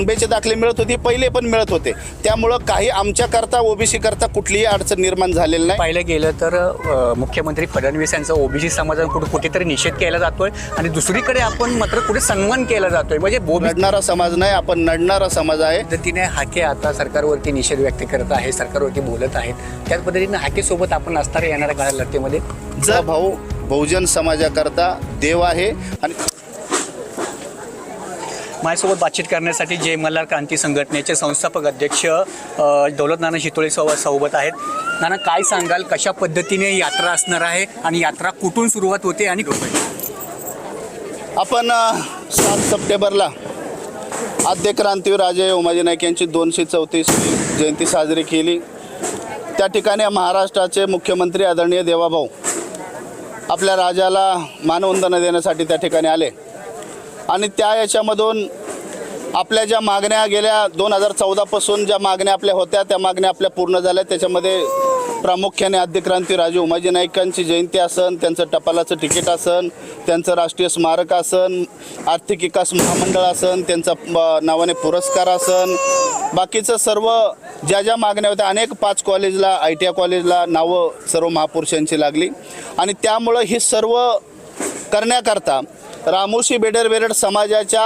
कुणबेचे दाखले मिळत होते पहिले पण मिळत होते. त्यामुळं काही आमच्याकरता ओबीसी करता कुठलीही अडचण निर्माण झालेली नाही. पाहिलं गेलं तर अ, मुख्यमंत्री फडणवीस यांचा ओबीसी समाजात कुठे कुठेतरी निषेध केला जातोय आणि दुसरीकडे आपण मात्र कुठे सन्मान केला जातोय. म्हणजे ओबीसी नडणारा समाज नाही आपण नडणारा समाज आहे. पद्धतीने हाके आता सरकारवरती निषेध व्यक्त करत आहे सरकारवरती बोलत आहेत. त्याच पद्धतीने हाके सोबत आपण असणार येणाऱ्या काळात लढतीमध्ये जर भाऊ बहुजन समाजाकरता देव आहे आणि माझ्यासोबत बातचीत करण्यासाठी जय मल्हार क्रांती संघटनेचे संस्थापक अध्यक्ष दौलत नाना शितोळे सो सोबत आहेत. नाना काय सांगाल? कशा पद्धतीने यात्रा असणार आहे आणि यात्रा कुठून सुरुवात होते आणि आपण सात सप्टेंबरला आद्य क्रांतीवीर राजे उमाजी नाईक यांची दोनशे चौतीस जयंती साजरी केली. त्या ठिकाणी महाराष्ट्राचे मुख्यमंत्री आदरणीय देवाभाऊ आपल्या राजाला मानवंदना देण्यासाठी त्या ठिकाणी आले. आणि त्या याच्यामधून आपल्या ज्या मागण्या गेल्या दोन हजार चौदापासून ज्या मागण्या आपल्या होत्या त्या मागण्या आपल्या पूर्ण झाल्या. त्याच्यामध्ये प्रामुख्याने आद्यक्रांती राजू उमाजी नाईकांची जयंती असन त्यांचं टपालाचं तिकीट असन त्यांचं राष्ट्रीय स्मारक असन आर्थिक विकास महामंडळ असन त्यांचा नावाने पुरस्कार असन. बाकीचं सर्व ज्या ज्या मागण्या होत्या अनेक पाच कॉलेजला आय टी आय कॉलेजला नावं सर्व महापुरुषांची लागली. आणि त्यामुळं ही सर्व करण्याकरता रामोशी बेडर बेरड समाजाच्या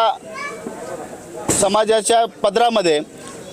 समाजाच्या पदरामध्ये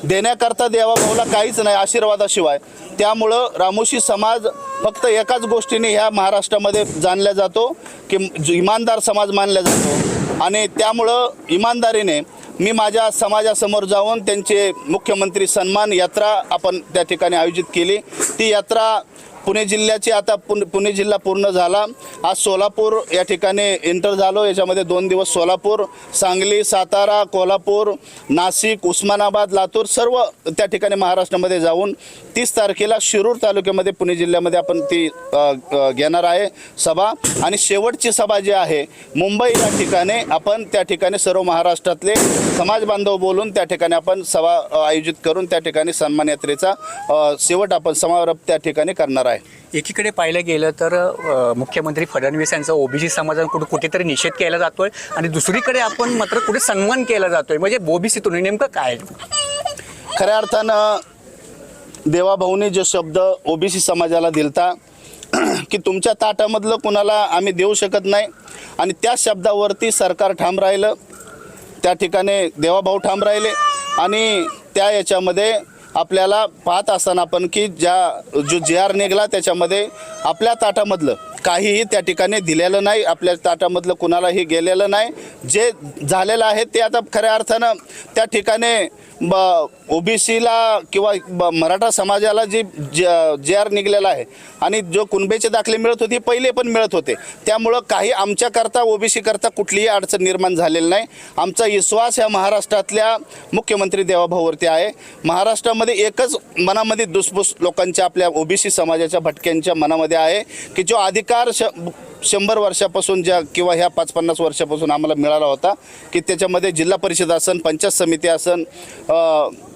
देण्याकरता देवाभाऊला काहीच नाही आशीर्वादाशिवाय. त्यामुळं रामोशी समाज फक्त एकाच गोष्टीने ह्या महाराष्ट्रामध्ये जाणला जातो की इमानदार समाज मानला जातो. आणि त्यामुळं इमानदारीने मी माझ्या समाजासमोर जाऊन त्यांचे मुख्यमंत्री सन्मान यात्रा आपण त्या ठिकाणी आयोजित केली. ती यात्रा पुणे जिल्ह्याची आता पुणे पुणे जिल्हा पूर्ण झाला. आज सोलापूर या ठिकाणी एंटर झालो. याच्यामध्ये दोन दिवस सोलापूर सांगली सातारा कोल्हापूर नाशिक उस्मानाबाद लातूर सर्व त्या ठिकाणी महाराष्ट्रामध्ये जाऊन तीस तारखेला शिरूर तालुक्यामध्ये पुणे जिल्ह्यामध्ये आपण ती घेणार आहे सभा. आणि शेवटची सभा जी आहे मुंबई या ठिकाणी आपण त्या ठिकाणी सर्व महाराष्ट्रातले समाज बांधव बोलून त्या ठिकाणी आपण सभा आयोजित करून त्या ठिकाणी सन्मान यात्रेचा शेवट आपण समारोप त्या ठिकाणी करणार आहे. एकीकडे पाहिलं गेलं तर अ, मुख्यमंत्री फडणवीस यांचा ओबीसी समाजात कुठे कुठेतरी निषेध केला जातोय आणि दुसरीकडे आपण मात्र कुठे सन्मान केला जातोय. म्हणजे ओबीसीतून नेमकं काय? खऱ्या अर्थानं देवाभाऊने जो शब्द ओबीसी समाजाला दिलता की तुमच्या ताटामधलं कुणाला आम्ही देऊ शकत नाही आणि त्या शब्दावरती सरकार ठाम राहिलं. त्या ठिकाणी देवाभाऊ ठाम राहिले आणि त्या याच्यामध्ये आपल्याला पाहत असताना आपण की ज्या जो जे आर निघाला त्याच्यामध्ये आपल्या ताटामधलं काहीही त्या ठिकाणी दिलेलं नाही आपल्या ताटामधलं कुणालाही गेलेलं नाही. जे झालेलं आहे ते आता खऱ्या अर्थानं त्या ठिकाणी ब ओबीसीला किंवा ब मराठा समाजाला जी जे आर निघलेला आहे आणि जो कुणबेचे दाखले मिळत होते पहिले पण मिळत होते. त्यामुळं काही आमच्याकरता ओबीसीकरता कुठलीही अडचण निर्माण झालेली नाही. आमचा विश्वास ह्या महाराष्ट्रातल्या मुख्यमंत्री देवाभाऊवरती आहे. महाराष्ट्रामध्ये एकच मनामध्ये दुसफूस लोकांच्या आपल्या ओबीसी समाजाच्या भटक्यांच्या मनामध्ये आहे की जो अधिकार श शंभर वर्षापासून ज्या किंवा ह्या पाच पन्नास वर्षापासून आम्हाला मिळाला होता की त्याच्यामध्ये जिल्हा परिषद असन पंचायत समिती असन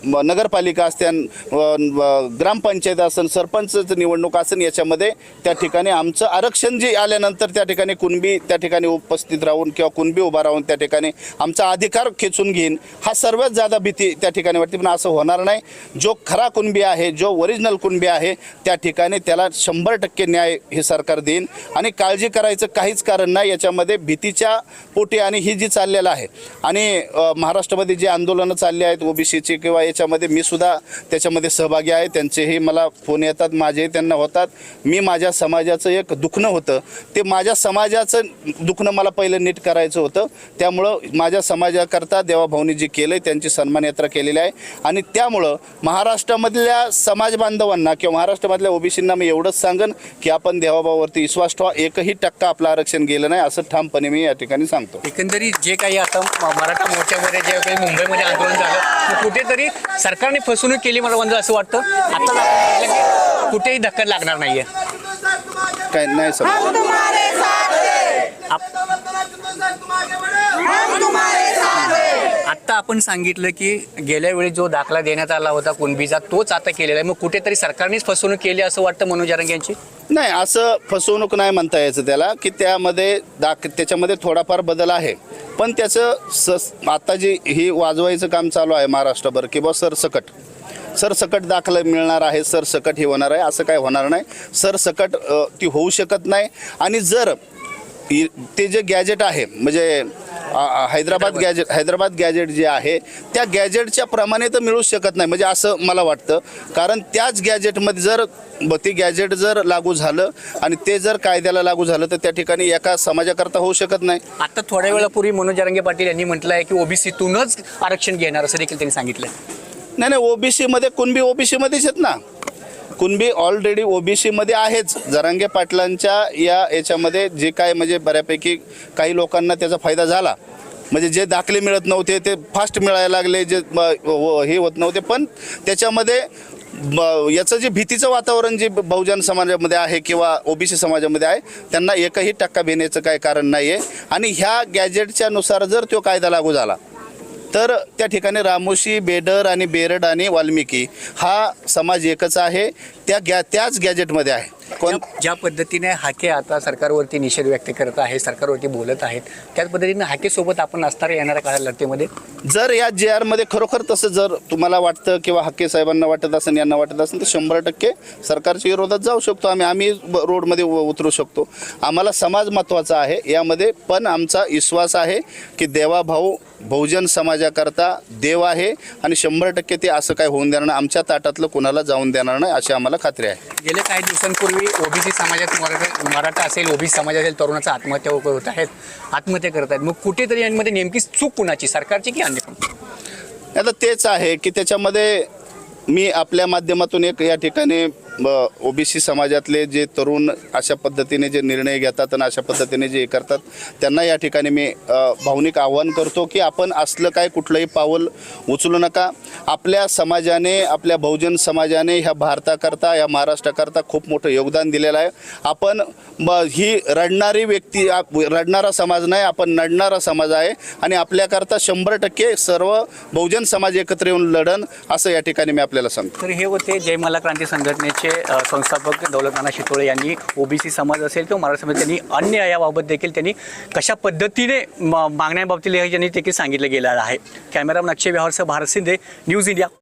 नगरपालिका असत्यान व- ग्रामपंचायत असन सरपंचचं निवडणूक असन याच्यामध्ये त्या ठिकाणी आमचं आरक्षण जे आल्यानंतर त्या ठिकाणी कुणबी त्या ठिकाणी उपस्थित राहून किंवा कुणबी उभा राहून त्या ठिकाणी आमचा अधिकार खेचून घेईन हा सर्वात जादा भीती त्या ठिकाणी वाटते. पण असं होणार नाही. जो खरा कुणबी आहे जो ओरिजिनल कुणबी आहे त्या ठिकाणी त्याला शंभर टक्के न्याय हे सरकार देईन. आणि काळजी करायचं काहीच कारण नाही याच्यामध्ये भीतीच्या पोटी आणि ही जी चाललेलं आहे. आणि महाराष्ट्रामध्ये जी आंदोलनं चालली आहेत ओबीसीची किंवा याच्यामध्ये मी सुद्धा त्याच्यामध्ये सहभागी आहे त्यांचेही मला फोन येतात माझेही त्यांना होतात. मी माझ्या समाजाचं एक दुखणं होतं. ते माझ्या समाजाचं दुखणं मला पहिलं नीट करायचं होतं. त्यामुळं माझ्या समाजाकरता देवाभाऊनी जे केलं त्यांची सन्मान यात्रा केलेली आहे. आणि त्यामुळं महाराष्ट्रामधल्या समाज बांधवांना किंवा महाराष्ट्रामधल्या ओबीसींना मी एवढंच सांगन की आपण देवाभाऊवरती विश्वास ठेवा. एकही टक्का आपलं आरक्षण गेलं नाही असं ठामपणे मी या ठिकाणी सांगतो. एकंदरीत जे काही आता म- मराठा मोर्चामध्ये जे काही मुंबईमध्ये आंदोलन झालं ते कुठेतरी सरकारने फसवणूक केली मला म्हणजे असं वाटतं. आता की कुठेही धक्का लागणार नाहीये. काय नाही सर. हैं। आप- आपण सांगितलं की गेल्या वेळी जो दाखला देण्यात आला होता कुणबीचा तोच आता केलेला आहे. मग कुठेतरी सरकारनेच फसवणूक केली असं वाटतं मनोज जरंग यांची? नाही असं फसवणूक नाही म्हणता यायचं त्याला की त्यामध्ये दाख त्याच्यामध्ये थोडाफार बदल आहे. पण त्याचं स आता जे हे वाजवायचं काम चालू आहे महाराष्ट्रभर किंवा सरसकट. सरसकट दाखला मिळणार आहे सरसकट हे होणार आहे असं काय होणार नाही. सरसकट ती होऊ शकत नाही. आणि जर ते जे गॅजेट आहे म्हणजे हैदराबाद गॅजेट हैदराबाद गॅजेट जे आहे त्या गॅजेटच्या प्रमाणे तर मिळूच शकत नाही. म्हणजे असं मला वाटतं. कारण त्याच गॅजेटमध्ये जर ते गॅजेट जर लागू झालं आणि ते जर कायद्याला लागू झालं तर त्या ठिकाणी एका समाजाकरता होऊ शकत नाही. आता थोड्या वेळापूर्वी मनोज जरांगे पाटील यांनी म्हटलं आहे की ओबीसीतूनच आरक्षण घेणार असं देखील त्यांनी सांगितलं नाही नाही ओबीसीमध्ये कुणबी ओबीसीमध्येच आहेत ना. कुणबी ऑलरेडी ओबीसीमध्ये आहेच. जरांगे पाटलांच्या या याच्यामध्ये जे काय म्हणजे बऱ्यापैकी काही लोकांना त्याचा फायदा झाला. म्हणजे जे दाखले मिळत नव्हते ते फास्ट मिळायला लागले जे व- हे होत नव्हते. पण त्याच्यामध्ये ब- याचं जे भीतीचं वातावरण जे बहुजन समाजामध्ये आहे किंवा ओबीसी समाजामध्ये आहे त्यांना एकही टक्का भिण्याचं काही कारण नाही आहे आणि ह्या गॅजेटच्या नुसार जर तो कायदा लागू झाला तर त्या ठिकाणी रामोशी बेडर आणि बेरड आणि वाल्मिकी हा समाज एकच आहे. त्या गॅ त्याच गॅजेटमध्ये आहे. कोण? ज्या- पद्धतीने हाके आता सरकारवरती निषेध व्यक्त करत आहे सरकारवरती बोलत आहेत त्याच पद्धतीने हाके सोबत आपण असणार येणाऱ्या काळात लढतीमध्ये जर या जे आरमध्ये खरोखर तसं जर तुम्हाला वाटतं किंवा हक्के साहेबांना वाटत असेल यांना वाटत असेल तर शंभर टक्के सरकारच्या विरोधात जाऊ शकतो. आम्ही आम्ही रोडमध्ये उतरू शकतो. आम्हाला समाज महत्त्वाचा आहे. यामध्ये पण आमचा विश्वास आहे की देवाभाऊ बहुजन समाजाकरता देव आहे आणि शंभर टक्के ते असं काय होऊन देणार नाही. आमच्या ताटातलं कुणाला जाऊन देणार नाही अशी आम्हाला खात्री आहे. गेल्या काही दिवसांपूर्वी ओबीसी समाजात मराठा मराठा असेल ओबीसी समाज असेल तरुणाचा आत्महत्या होत आहेत आत्महत्या करत आहेत. मग कुठेतरी यांमध्ये नेमकी चूक कुणाची? सरकारची की अन्य आता तेच आहे की त्याच्यामध्ये मी आपल्या माध्यमातून एक या ठिकाणी ओबीसी समाजातले जे तरुण अशा पद्धतीने जे निर्णय घेतात आणि अशा पद्धतीने जे हे करतात त्यांना या ठिकाणी मी भावनिक आव्हान करतो की आपण असलं काय कुठलंही पाऊल उचलू नका. आपल्या समाजाने आपल्या बहुजन समाजाने ह्या भारताकरता या महाराष्ट्राकरता खूप मोठं योगदान दिलेलं आहे. आपण ही रडणारी व्यक्ती आप- रडणारा समाज नाही आपण नडणारा समाज आहे आणि आपल्याकरता शंभर टक्के सर्व बहुजन समाज एकत्र येऊन लढन असं या ठिकाणी मी आपल्याला सांगतो. तर हे होते जयमाला क्रांती संघटनेचे संस्थापक दौलतनाना शितोळे यांनी ओबीसी समाज असेल किंवा मराठा समाज त्यांनी अन्य याबाबत देखील त्यांनी कशा पद्धतीने मागण्याबाबतीत त्यांनी देखील सांगितलं गेलं आहे. कॅमेरामन अक्षय व्यवहारसह भारत शिंदे न्यूज इंडिया.